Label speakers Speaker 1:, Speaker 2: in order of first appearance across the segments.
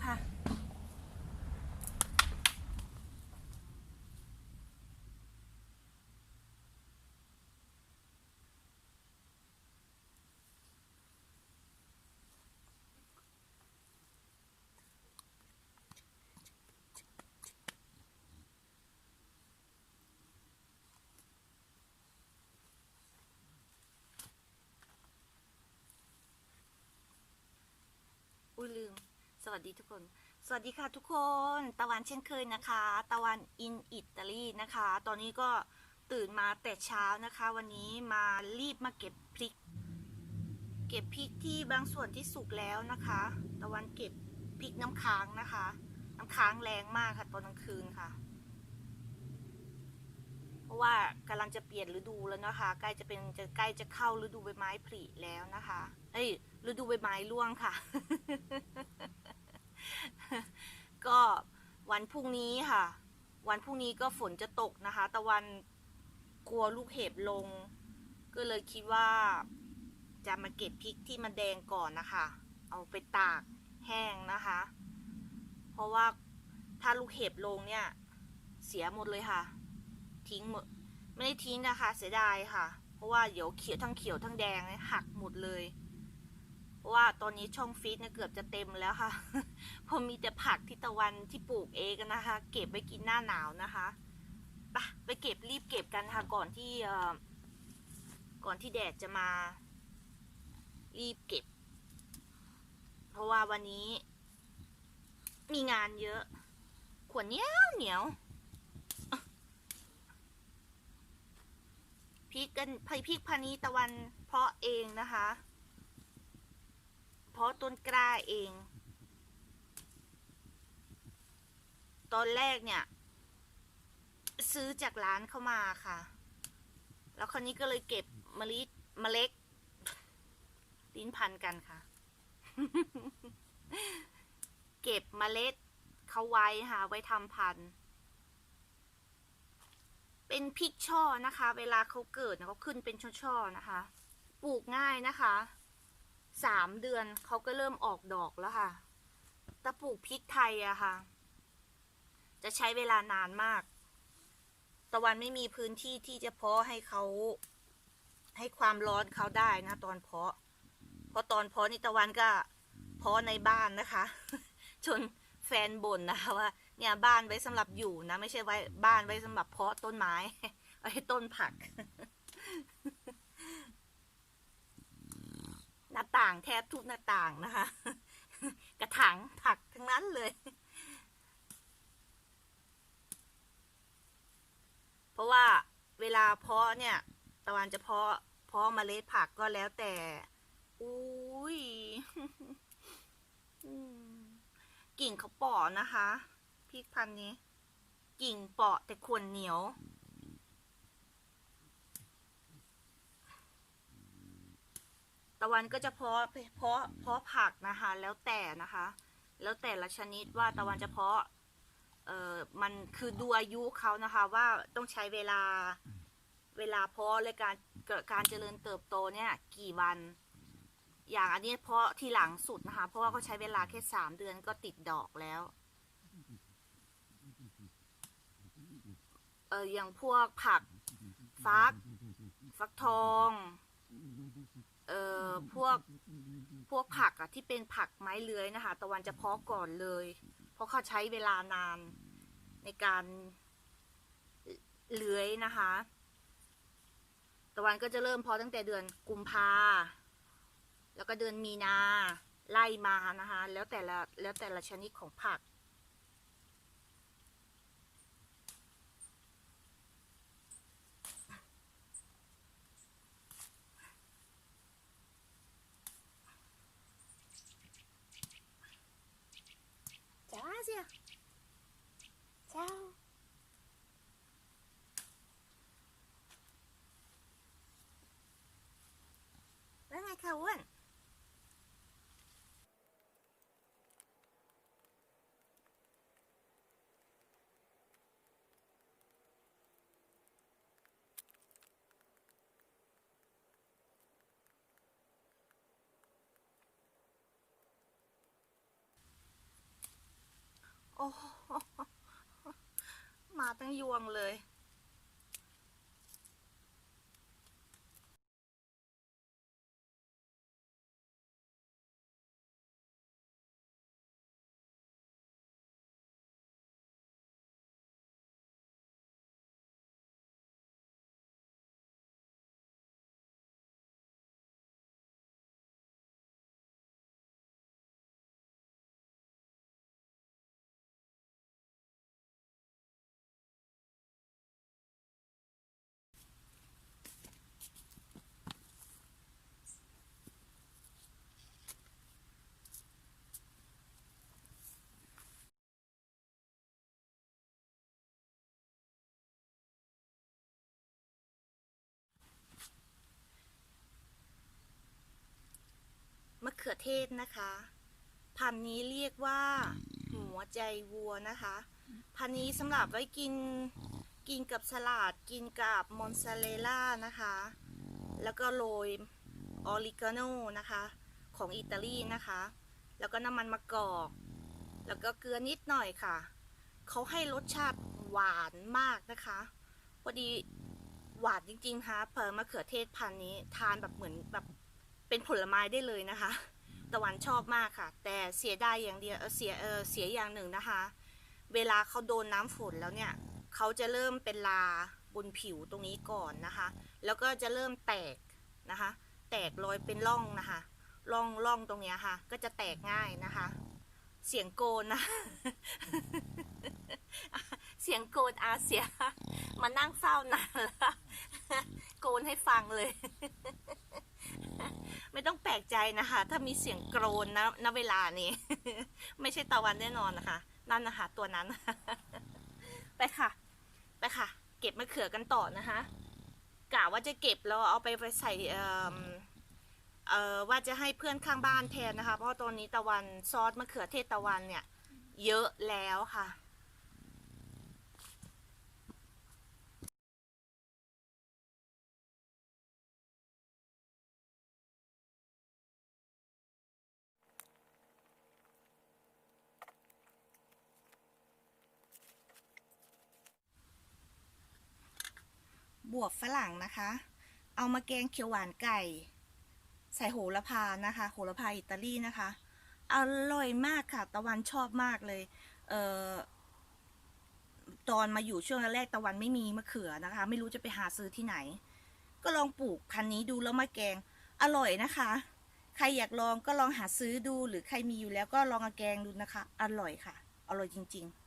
Speaker 1: นะคะ อุ้ยลืม วัสดีทุกคน สวัสดีค่ะทุกคน ตะวันเช่นเคยนะคะ ตะวันอินอิตาลีนะคะ ตอนนี้ก็ตื่นมาแต่เช้านะคะ วันนี้มารีบมาเก็บพริก เก็บพริกที่บางส่วนที่สุกแล้วนะคะ ตะวันเก็บพริกน้ำค้างนะคะ น้ำค้างแรงมากค่ะตอนกลางคืนค่ะ เพราะว่ากำลังจะเปลี่ยนฤดูแล้วนะคะ ใกล้จะเป็นจะใกล้จะเข้าฤดูใบไม้ผลิแล้วนะคะ เอ้ยฤดูใบไม้ร่วงค่ะ ก็วันพรุ่งนี้ค่ะ วันพรุ่งนี้ก็ฝนจะตกนะคะ ตะวันกลัวลูกเห็บลง ก็เลยคิดว่า จะมาเก็บพริกที่มันแดงก่อนนะคะ เอาไปตากแห้งนะคะ เพราะว่าถ้าลูกเห็บลงเนี่ย เสียหมดเลยค่ะ ทิ้งหมด ไม่ได้ทิ้งนะคะ เสียดายค่ะ เพราะว่าเดี๋ยวเขียวทั้งเขียวทั้งแดงหักหมดเลย ว่าตอนนี้ช่องฟีดเนี่ยเกือบจะเต็มแล้วค่ะพราะมีแต่ผักที่ตะวันที่ปลูกเองนะคะ เก็บไว้กินหน้าหนาวนะคะไปไปเก็บรีบเก็บกันค่ะก่อนที่เอ่อก่อนที่แดดจะมา รีบเก็บ เพราะว่าวันนี้ มีงานเยอะ ขวดเหนียวเหนียวพริกกันพริกพันนี้ตะวันเพาะเองนะคะาะต้นกล้าเอง ตอนแรกเนี่ย ซื้อจากร้านเข้ามาค่ะ แล้วคราวนี้ก็เลยเก็บมะลิเมล็ดลิ้นพันกันค่ะ เก็บเมล็ดเขาไว้ค่ะ ไว้ทำพันธุ์เป็นพริกช่อนะคะ เวลาเขาเกิดเขาขึ้นเป็นช่อๆนะคะ ปลูกง่ายนะคะ สามเดือนเขาก็เริ่มออกดอกแล้วค่ะแต่ปลูกพริกไทยอะค่ะ จะใช้เวลานานมาก ตะวันไม่มีพื้นที่ที่จะเพาะให้เขาให้ความร้อนเขาได้นะ ตอนเพาะ เพราะตอนเพาะนี่ตะวันก็เพาะในบ้านนะคะ จนแฟนบ่นนะคะว่า เนี่ยบ้านไว้สำหรับอยู่นะ ไม่ใช่ไว้บ้านไว้สำหรับเพาะต้นไม้ไว้ต้นผัก หน้าต่างแทบทุกหน้าต่างนะคะ กระถางผักทั้งนั้นเลย เพราะว่าเวลาเพาะเนี่ย ตะวันจะเพาะเพาะเมล็ดผักก็แล้วแต่ อุ้ยกิ่งเขาเปาะนะคะพริกพันนี้ กิ่งเปาะแต่ขวนเหนียว ตะวันก็จะเพาะเพาะเพาะผักนะคะ แล้วแต่นะคะ แล้วแต่ละชนิดว่าตะวันจะเพาะเอ่อมันคือดูอายุเขานะคะว่าต้องใช้เวลาเวลาเพาะและการเกิดการเจริญเติบโตเนี่ยกี่วัน อย่างอันนี้เพาะที่หลังสุดนะคะ เพราะว่าเขาใช้เวลาแค่สามเดือนก็ติดดอกแล้วเอออย่างพวกผักฟัก ฟักทอง เอ่อพวกพวกผักอะที่เป็นผักไม้เลื้อยนะคะ ตะวันจะเพาะก่อนเลย เพราะเขาใช้เวลานานในการเลื้อยนะคะ ตะวันก็จะเริ่มเพาะตั้งแต่เดือนกุมภาแล้วก็เดือนมีนาไล่มานะคะ แล้วแต่ละแล้วแต่ละชนิดของผัก Gracias. Chao. แล้วไงคะอ้วน โอ้ มาตั้งยวงเลย มะ เขือเทศนะคะพันธุ์นี้เรียกว่าหัวใจวัวนะคะ พันธุ์นี้สำหรับไว้กินกินกับสลัดกินกับมอนซาเรลล่านะคะ แล้วก็โรยออริกาโนนะคะ ของอิตาลีนะคะ แล้วก็น้ำมันมะกอก แล้วก็เกลือนิดหน่อยค่ะ เขาให้รสชาติหวานมากนะคะพอดีหวานจริงๆค่ะเพอมะเขือเทศพันธุ์นี้ทานแบบเหมือนแบบเป็นผลไม้ได้เลยนะคะ ตะวันชอบมากค่ะ แต่เสียดายอย่างเดียวเสียเออเสียอย่างหนึ่งนะคะ เวลาเขาโดนน้ำฝนแล้วเนี่ยเขาจะเริ่มเป็นลาบนผิวตรงนี้ก่อนนะคะ แล้วก็จะเริ่มแตกนะคะ แตกรอยเป็นร่องนะคะร่องร่องตรงเนี้ยค่ะ ก็จะแตกง่ายนะคะ เสียงโกนนะ เสียงโกนอาเสียมานั่งเฝ้านานแล้วโกนให้ฟังเลย ไม่ต้องแปลกใจนะคะ ถ้ามีเสียงโกรนนะณเวลานี้ ไม่ใช่ตะวันแน่นอนนะคะ นั่นนะคะ ตัวนั้น ไปค่ะ ไปค่ะ เก็บมะเขือกันต่อนะคะกะว่าจะเก็บแล้วเอาไปไปใส่เอ่อเอ่อว่าจะให้เพื่อนข้างบ้านแทนนะคะ เพราะตอนนี้ตะวันซอสมะเขือเทศตะวันเนี่ย เยอะแล้วค่ะ บวบฝรั่งนะคะ เอามาแกงเขียวหวานไก่ ใส่โหระพานะคะ โหระพาอิตาลีนะคะ อร่อยมากค่ะ ตะวันชอบมากเลย เอ่อตอนมาอยู่ช่วงแรกตะวันไม่มีมะเขือนะคะ ไม่รู้จะไปหาซื้อที่ไหน ก็ลองปลูกพันนี้ดูแล้วมาแกงอร่อยนะคะ ใครอยากลองก็ลองหาซื้อดูหรือใครมีอยู่แล้วก็ลองมาแกงดูนะคะ อร่อยค่ะ อร่อยจริง ๆ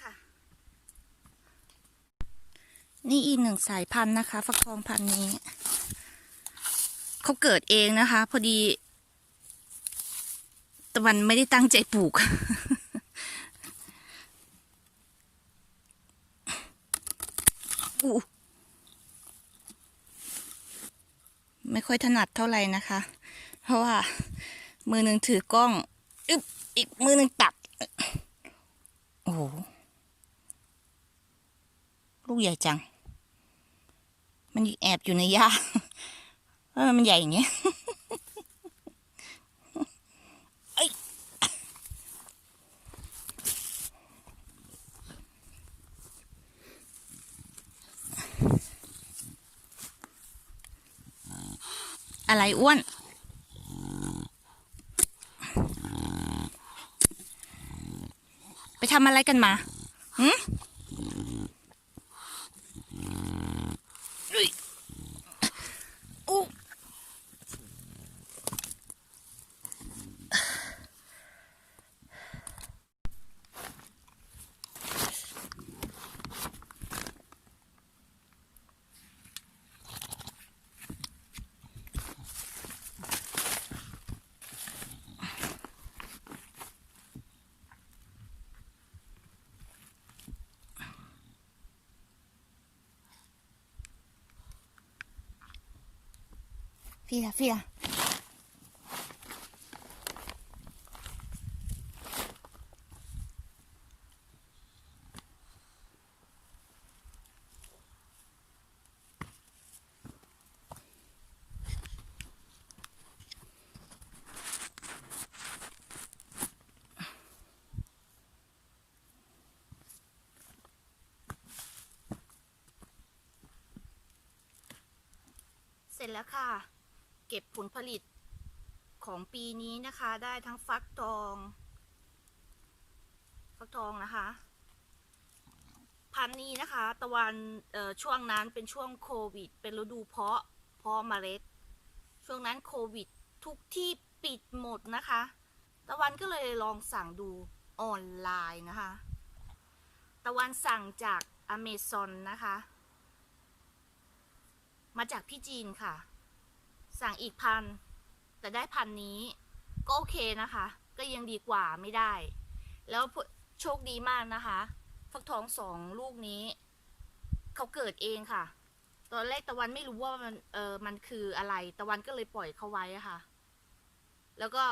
Speaker 1: ค่ะ นี่อีกหนึ่งสายพันธุ์นะคะ ฟักทองพันธุ์นี้ เขาเกิดเองนะคะ พอดีตะวันไม่ได้ตั้งใจปลูก ไม่ค่อยถนัดเท่าไหร่นะคะ เพราะว่า มือหนึ่งถือกล้อง อึบอีกมือหนึ่งตัด โอ้ ลูกใหญ่จัง มันแอบอยู่ในหญ้าเออมันใหญ่อย่างเงี้ยเอ้ยอะไรอ้วน ไปทำอะไรกันมาหืม ฟียเฟียเสร็จแล้วค่ะ เก็บผลผลิตของปีนี้นะคะ ได้ทั้งฟักทอง ฟักทองนะคะ พันธุ์นี้นะคะ ตะวันช่วงนั้นเป็นช่วงโควิด เป็นฤดูเพาะเพาะเมล็ด ช่วงนั้นโควิด ทุกที่ปิดหมดนะคะ ตะวันก็เลยลองสั่งดูออนไลน์นะคะ ตะวันสั่งจากอเมซอนนะคะ มาจากที่จีนค่ะ สั่งอีกพันแต่ได้พันนี้ ก็โอเคนะคะ ก็ยังดีกว่าไม่ได้ แล้วโชคดีมากนะคะฟักทองสองลูกนี้ เขาเกิดเองค่ะ ตอนแรกตะวันไม่รู้ว่ามันเออมันคืออะไร ตะวันก็เลยปล่อยเขาไว้ค่ะ แล้วก็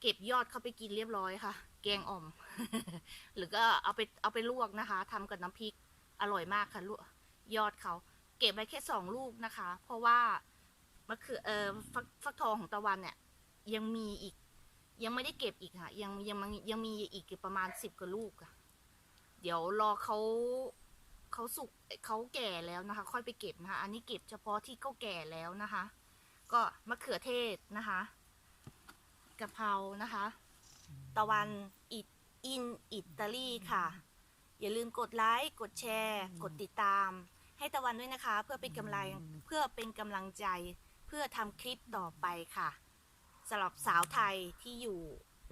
Speaker 1: เก็บยอดเขาไปกินเรียบร้อยค่ะ แกงอ่อม หรือก็เอาไปเอาไปลวกนะคะทำกับน้ำพริกอร่อยมากค่ะลวกยอดเขา เก็บไว้แค่สองลูกนะคะ เพราะว่า มะเขือเออฟักฟักทองของตะวันเนี่ยยังมีอีก ยังไม่ได้เก็บอีกค่ะ ยังยังยังมีอีกประมาณสิบกว่าลูกอะเดี๋ยวรอเขาเขาสุกเขาแก่แล้วนะคะ ค่อยไปเก็บนะคะ อันนี้เก็บเฉพาะที่เขาแก่แล้วนะคะ ก็มะเขือเทศนะคะกะเพรานะคะ ตะวันอิตอินอิตาลีค่ะ อย่าลืมกดไลค์กดแชร์ กดติดตาม ให้ตะวันด้วยนะคะ เพื่อเป็นกำลังเพื่อเป็นกำลังใจ เพื่อทำคลิปต่อไปค่ะสำหรับสาวไทยที่อยู่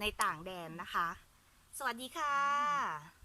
Speaker 1: ในต่างแดนนะคะ สวัสดีค่ะ